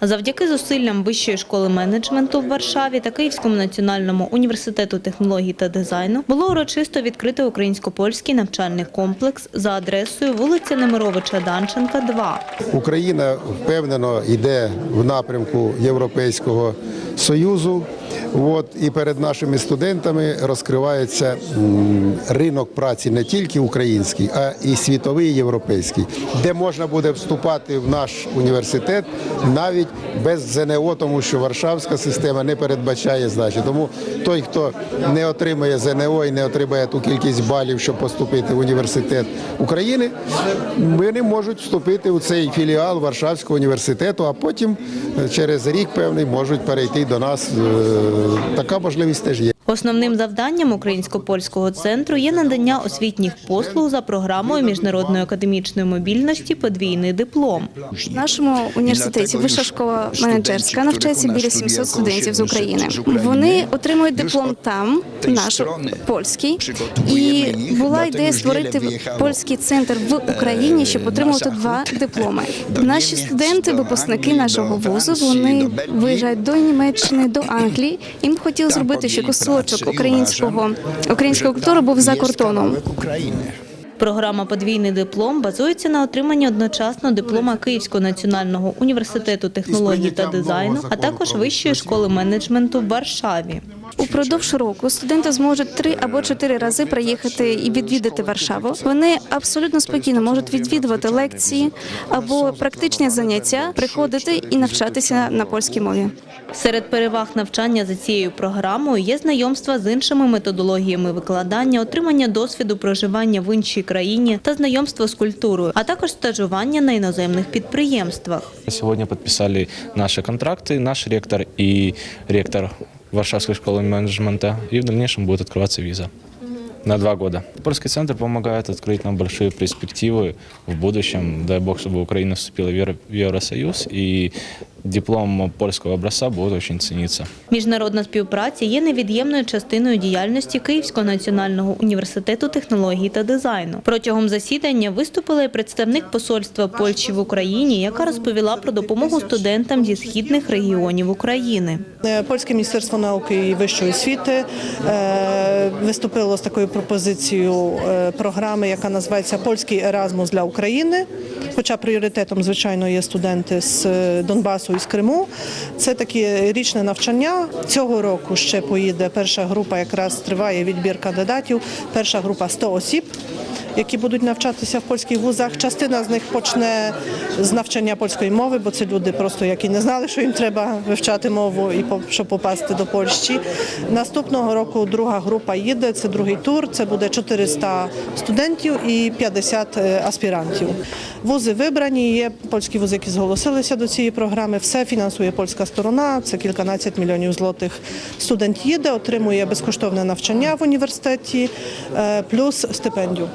Завдяки зусиллям Вищої школи менеджменту в Варшаві та Київському національному університету технологій та дизайну було урочисто відкрито українсько-польський навчальний комплекс за адресою вулиця Немировича Данченка, 2. Україна впевнено йде в напрямку Європейського Союзу. От, і перед нашими студентами розкривається ринок праці не тільки український, а і світовий європейський, де можна буде вступати в наш університет навіть без ЗНО, тому що Варшавська система не передбачає здачі. Тому той, хто не отримає ЗНО і не отримає ту кількість балів, щоб поступити в університет України, вони можуть вступити у цей філіал Варшавського університету, а потім через рік певний можуть перейти до нас. Е, Така можливість теж є. Основним завданням українсько-польського центру є надання освітніх послуг за програмою міжнародної академічної мобільності подвійний диплом. В нашому університеті вища школа менеджерська навчається біля 700 студентів з України. Вони отримують диплом там, наш польський, і була ідея створити польський центр в Україні, щоб отримувати два дипломи. Наші студенти, випускники нашого вузу, вони виїжджають до Німеччини, до Англії. Їм хотіли зробити, ще що кусочок українського української культури був за кордоном. Програма Подвійний диплом базується на отриманні одночасно диплома Київського національного університету технологій та дизайну, а також Вищої школи менеджменту в Варшаві. Упродовж року студенти зможуть три або чотири рази приїхати і відвідати Варшаву. Вони абсолютно спокійно можуть відвідувати лекції або практичні заняття, приходити і навчатися на польській мові. Серед переваг навчання за цією програмою є знайомства з іншими методологіями викладання, отримання досвіду проживання в іншій країні та знайомство з культурою, а також стажування на іноземних підприємствах. Сегодня подписали наши контракты, наш ректор и ректор Варшавской школы менеджмента, и в дальнейшем будет открываться виза на два года. Польский центр помогает открыть нам большие перспективы в будущем. Дай бог, чтобы Украина вступила в Евро- в Евросоюз, и диплом польского образца будет очень цениться. Міжнародна співпраця є невід'ємною частиною діяльності Київського національного університету технологій та дизайну. Протягом засідання виступила і представник посольства Польщі в Україні, яка розповіла про допомогу студентам зі східних регіонів України. Е, Польське міністерство науки і вищої освіти е, виступило з такою пропозицією е, програми, яка називається Польський Еразмус для України. Хоча пріоритетом, звичайно, є студенти з е, Донбасу і Криму. Це таке річне навчання. Цього року ще поїде перша група, якраз триває відбір кандидатів. Перша група 100 осіб які будуть навчатися в польських вузах. Частина з них почне з навчання польської мови, бо це люди просто які не знали, що їм треба вивчати мову і щоб попасти до Польщі. Наступного року друга група їде. Це другий тур. Це буде 400 студентів і 50 е, аспірантів. Вузи вибрані. Є польські вузи, які зголосилися до цієї програми. Все фінансує польська сторона. Це кільканадцять мільйонів злотих. Студент їде, отримує безкоштовне навчання в університеті, е, плюс стипендію.